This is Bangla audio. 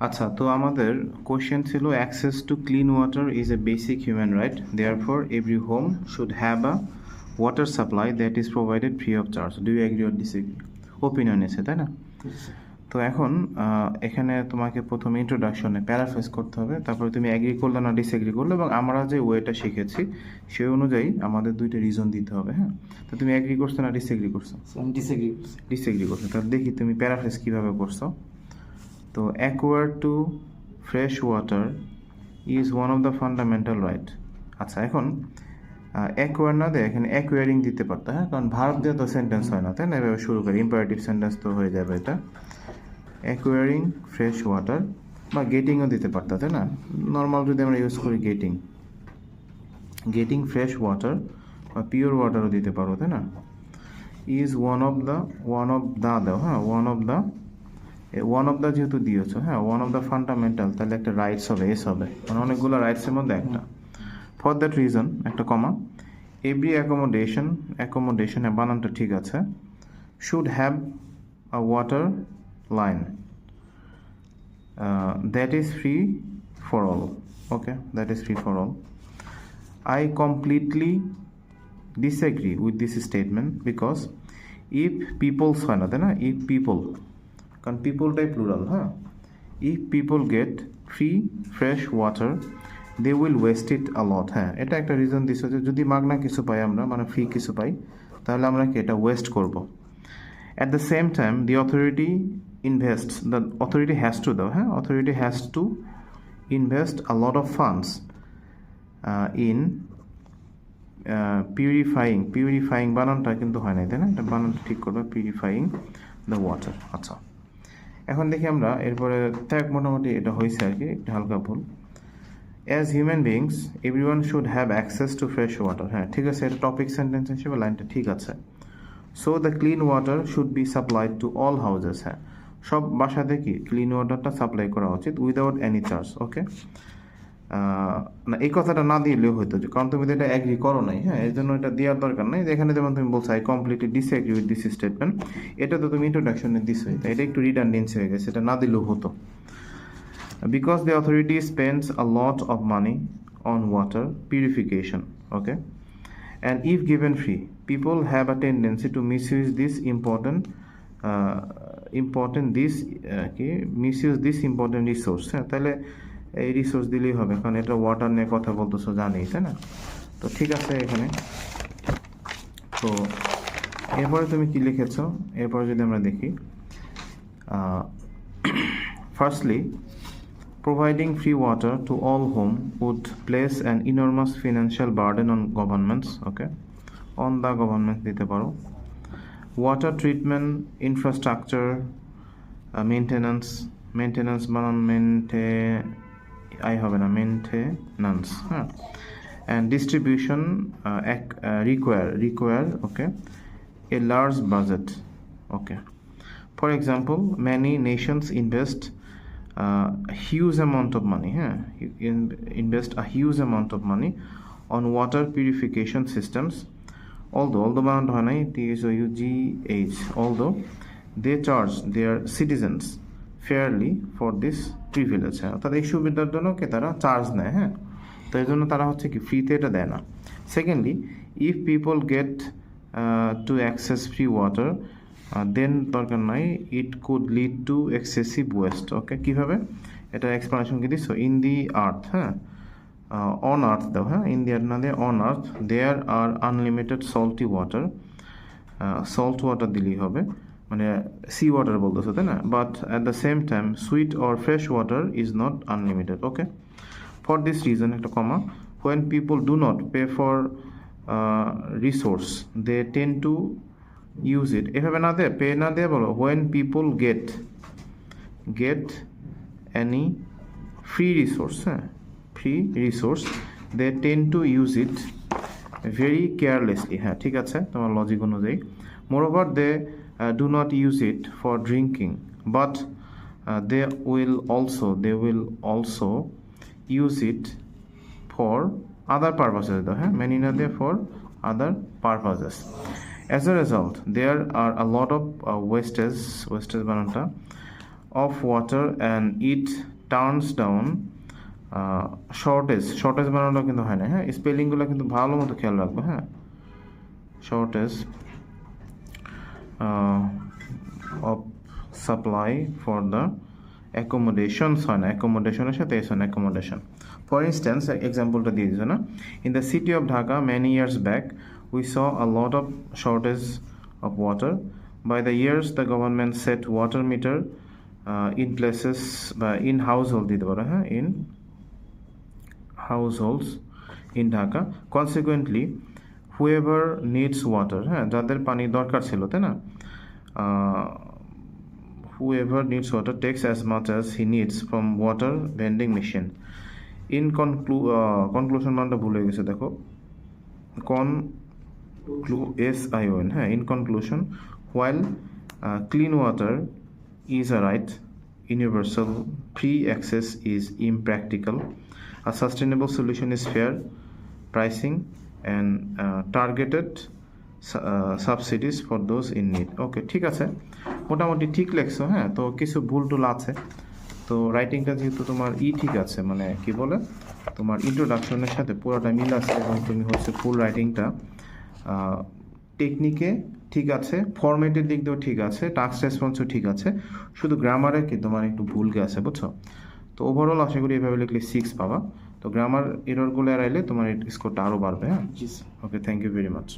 আচ্ছা তো আমাদের কোশ্চেন ছিল access to clean water is a basic human right therefore every home should have a water supply that is provided free of charge do you agree or disagree opinion essay তাই না? তো এখন এখানে তোমাকে প্রথম ইন্ট্রোডাকশনে প্যারাফেস করতে হবে তারপরে তুমি অ্যাগ্রি করলে না ডিসএগ্রি করলে এবং আমরা যে ওয়েটা শিখেছি সেই অনুযায়ী আমাদের দুইটা রিজন দিতে হবে হ্যাঁ? তো তুমি অ্যাগ্রি করছ না ডিসএগ্রি করছ? ডিসএগ্রি ডিসএগ্রি করছ। তাহলে দেখি তুমি প্যারাফেস কীভাবে করছ। তো acquire to fresh water is one of the fundamental right আচ্ছা এখন অ্যাকোয়ার না দেয় এখানে অ্যাকোয়ারিং দিতে পারতো হ্যাঁ? কারণ ভারত দিয়ে তো সেন্টেন্স হয় না, তাই না? এভাবে শুরু করে। ইম্পারেটিভ সেন্টেন্স তো হয়ে যাবে এটা। অ্যাকোয়ারিং ফ্রেশ ওয়াটার বা গেটিংও দিতে পারতো, তাই না? নর্মাল যদি আমরা ইউজ করি গেটিং গেটিং ফ্রেশ ওয়াটার বা পিওর ওয়াটারও দিতে পারো, তাই না? Is one of the one of the দাও হ্যাঁ? One of the one of the যেহেতু দিয়েছ হ্যাঁ ওয়ান অফ দ্য ফান্ডামেন্টাল তাহলে একটা রাইটস হবে এস হবে। মানে অনেকগুলো রাইটসের মধ্যে একটা। ফর দ্যাট রিজন একটা কমা এভরি অ্যাকোমোডেশন অ্যাকোমোডেশনে বানানটা ঠিক আছে। Should have a water line that is free for all okay that is free for all I completely disagree with this statement because if peoples হয় না, তাই না? ইফ people কারণ পিপলটাই প্লুরাল হ্যাঁ? If people get free fresh water they will waste it a lot হ্যাঁ? এটা একটা রিজন দিস যে যদি মাগনা কিছু পাই আমরা মানে ফ্রি কিছু পাই, তাহলে আমরা কি এটা ওয়েস্ট করব? At the same time the authority invest the authority has to দাও হ্যাঁ? Authority has to invest a lot of funds in purifying purifying বানানটা কিন্তু হয় না তাই না? এটা বানানটা ঠিক করবে পিউরিফাইং দ্য ওয়াটার আচ্ছা। এখন দেখি আমরা, এরপরে ত্যাগ মোটামুটি এটা হয়েছে আর কি, একটু হালকা ভুল। As human beings everyone should have access to fresh water হ্যাঁ ঠিক আছে, এটা টপিক সেন্টেন্স হিসেবে লাইনটা ঠিক আছে। So the clean water should be supplied to all houses হ্যাঁ সব বাসাতে কি ক্লিন ওয়াটারটা সাপ্লাই করা উচিত উইদাউট এনি চার্জ ওকে এই কথাটা না দিলেও হয়তো যে, কারণ তুমি তো এটা অ্যাগ্রি করো নাই হ্যাঁ? এই জন্য এটা দেওয়ার দরকার নাই। যেখানে যেমন তুমি বলছো I completely disagree with this statement এটা তো তুমি ইন্ট্রোডাকশনে দিছো তাই এটা একটু রিটার্ডেন্স হয়ে গেছে, এটা না দিলেও হতো। Because the authority spends a lot of money on water purification okay and if given free people have a tendency to misuse this important important this কি? Misuse this important resource হ্যাঁ? তাহলে এই রিসোর্স দিলেই হবে কারণ এটা ওয়াটার নিয়ে কথা বলতেছো জানি তাই না? তো ঠিক আছে এখানে। তো এরপরে তুমি কি লিখেছো? এরপরে যদি আমরা দেখি firstly Providing free water to all whom would place an enormous financial burden on governments, okay? On the government দিতে পারো। Water treatment infrastructure maintenance maintenance বানান মেনটে আই হবে না মেনটেন্যান্স হ্যাঁ and distribution require require okay a large budget okay nations invest uh, a huge amount of money. Yeah, you in- invest a huge amount of money on water purification systems. Although, although হয় নাই, T H O U G H. Although they charge their citizens fairly for this privilege. হ্যাঁ? অর্থাৎ এই সুবিধার জন্য কে তারা চার্জ নেয় হ্যাঁ? তো এই জন্য তারা হচ্ছে কি ফ্রিতে এটা দেয় না। Secondly if people get to access free water then দরকার নাই it could lead to excessive waste okay কীভাবে? এটা এক্সপ্লানেশন কি দিচ্ছ ইন দি আর্থ হ্যাঁ? অন আর্থ দাও হ্যাঁ? ইন দি আর্থ না দিয়ে on earth there are unlimited salty water salt water দিলেই হবে। মানে সি ওয়াটার বলতেছে, তাই না? But at the same time sweet or fresh water is not unlimited okay for this reason একটা comma when people do not pay for resource they tend to use it এভাবে না দেয় পে না দেয় বলো when people get get any free resource হ্যাঁ? Free resource they tend to use it very carelessly হ্যাঁ ঠিক আছে, তোমার লজিক অনুযায়ী। Moreover they do not use it for drinking but uh, they will also they will also use it for other purposes huh? many not there for other purposes as a result there are a lot of uh, wastage wastage bananta of water and it turns down shortage shortage বানানো কিন্তু হয় না হ্যাঁ স্পেলিংগুলো কিন্তু ভালো মতো খেয়াল রাখব হ্যাঁ shortage of supply for the accommodations হয় না অ্যাকোমোডেশনের সাথে এস হয় না অ্যাকোমোডেশন ফর ইনস্ট্যান্স এক্সাম্পলটা দিয়ে দিচ্ছে না? In the city of Dhaka many years back we saw a lot of shortage of water the years the government set water meter uh, in places বা in household দিতে পারো হ্যাঁ? In households in Dhaka. Consequently whoever needs water হ্যাঁ যাদের পানি দরকার ছিল, তাই না? Whoever needs water takes as much as he needs from water vending machine in conclu conclusion মানটা ভুলে গেছে, দেখো। Con clu S I on হ্যাঁ in conclusion while clean water is a right universal free access is impractical R sustainable solution is fair pricing and uh, targeted su- uh, subsidies for those in need. Okay ঠিক আছে। মোটামুটি ঠিক লেখছো হ্যাঁ? তো কিছু ভুল টুল আছে। তো রাইটিংটা যেহেতু তোমার ই ঠিক আছে মানে কি বলে? তোমার ইন্ট্রোডাকশনের সাথে পুরোটা মিল আছে এবং তুমি হচ্ছে ফুল রাইটিংটা টেকনিকে ঠিক আছে ফরম্যাটের দিক দিয়েও ঠিক আছে টাস্ক রেসপন্সও ঠিক আছে। শুধু গ্রামারে কি তোমার একটু ভুল গেছে বুঝছ? তো ওভারঅল আশা করি এভাবে লিখলে সিক্স পাবা। তো গ্রামার এররগুলো এড়াইলে তোমার স্কোরটা আরও বাড়বে হ্যাঁ? Okay thank you very much